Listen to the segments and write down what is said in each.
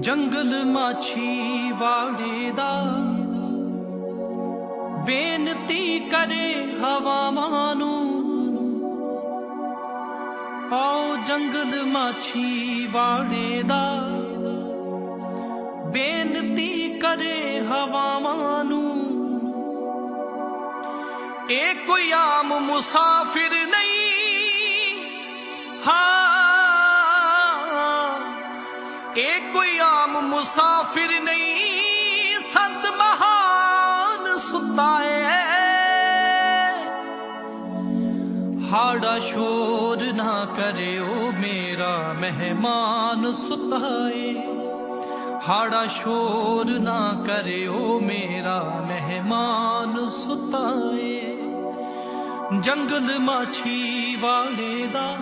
ਜੰਗਲ ਮਾਛੀ ਵਾੜੇ ਦਾ। ਬੇਨਤੀ ਕਰੇ ਹਵਾ ਨੂੰ। ਆਓ ਜੰਗਲ ਮਾਛੀ ਵਾੜੇ ਦਾ। ਬੇਨਤੀ ਕਰੇ ਹਵਾ ਮਾਨੂ ਇਹ ਕੋਈ ਆਮ ਮੁਸਾਫਿਰ ਨਹੀਂ ਮੁਸਾਫਿਰ ਨਹੀਂ ਸੰਤ ਮਹਾਨ ਸੁਤਾਏ। ਹਾੜਾ ਸ਼ੋਰ ਨਾ ਕਰਿਓ ਮੇਰਾ ਮਹਿਮਾਨ ਸੁਤਾਏ। ਹਾੜਾ ਸ਼ੋਰ ਨਾ ਕਰਿਓ ਮੇਰਾ ਮਹਿਮਾਨ ਸੁਤਾਏ। ਜੰਗਲ ਮਾਛੀ ਵਾਲੇ ਦਾ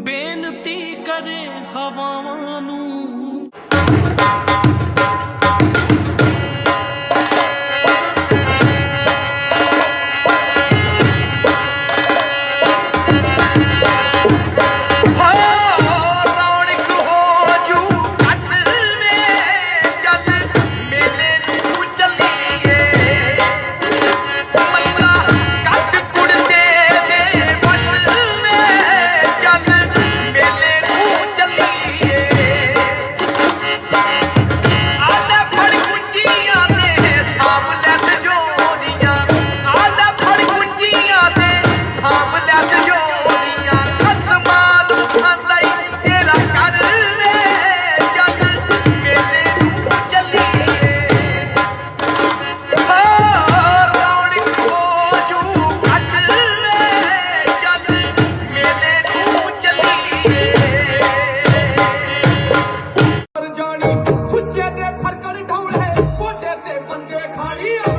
ਬੇਨਤੀ ਕਰੇ ਹਵਾਵਾਂ ਨੂੰ। Thank you. খাড়ি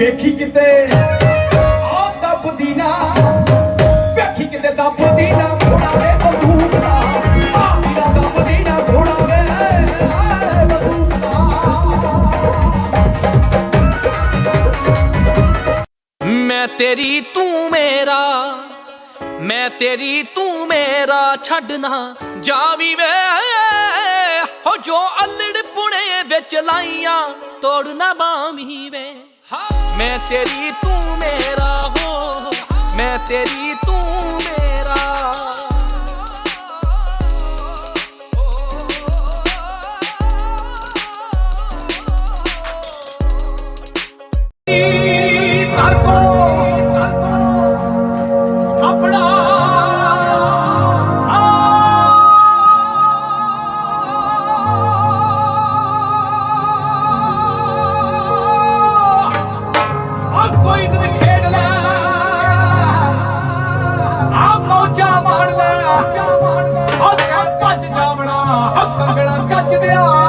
ਵੇਖੀ ਕਿਤੇ? ਆ ਦੱਬਦੀ ਨਾ। ਵੇਖੀ ਕਿਤੇ ਦੱਬਦੀ ਨਾ। ਥੋੜਾ ਵੇ ਬੰਦੂਕ ਦਾ ਆ ਮੇਰਾ ਦੱਬਦੀ ਨਾ ਥੋੜਾ ਵੇ? ਆਏ ਬੰਦੂਕ ਦਾ ਮੈਂ ਤੇਰੀ ਤੂੰ ਮੇਰਾ, ਮੈਂ ਤੇਰੀ ਤੂੰ ਮੇਰਾ ਛੱਡਣਾ ਜਾਵੀ ਵੇ। ਹੋ ਜੋ ਅਲੜ ਪੁਣੇ ਵਿੱਚ ਲਾਈਆਂ ਤੋੜਨਾ ਬਾਮੀ ਵੇ। ਮੈਂ ਤੇਰੀ ਤੂੰ ਮੇਰਾ ਹੋ ਮੈਂ ਤੇਰੀ ਤੂੰ ਭੱਜ ਜਾਵਣਾ ਆ ਕੰਗਣਾ ਕੱਚ ਦਿਆ।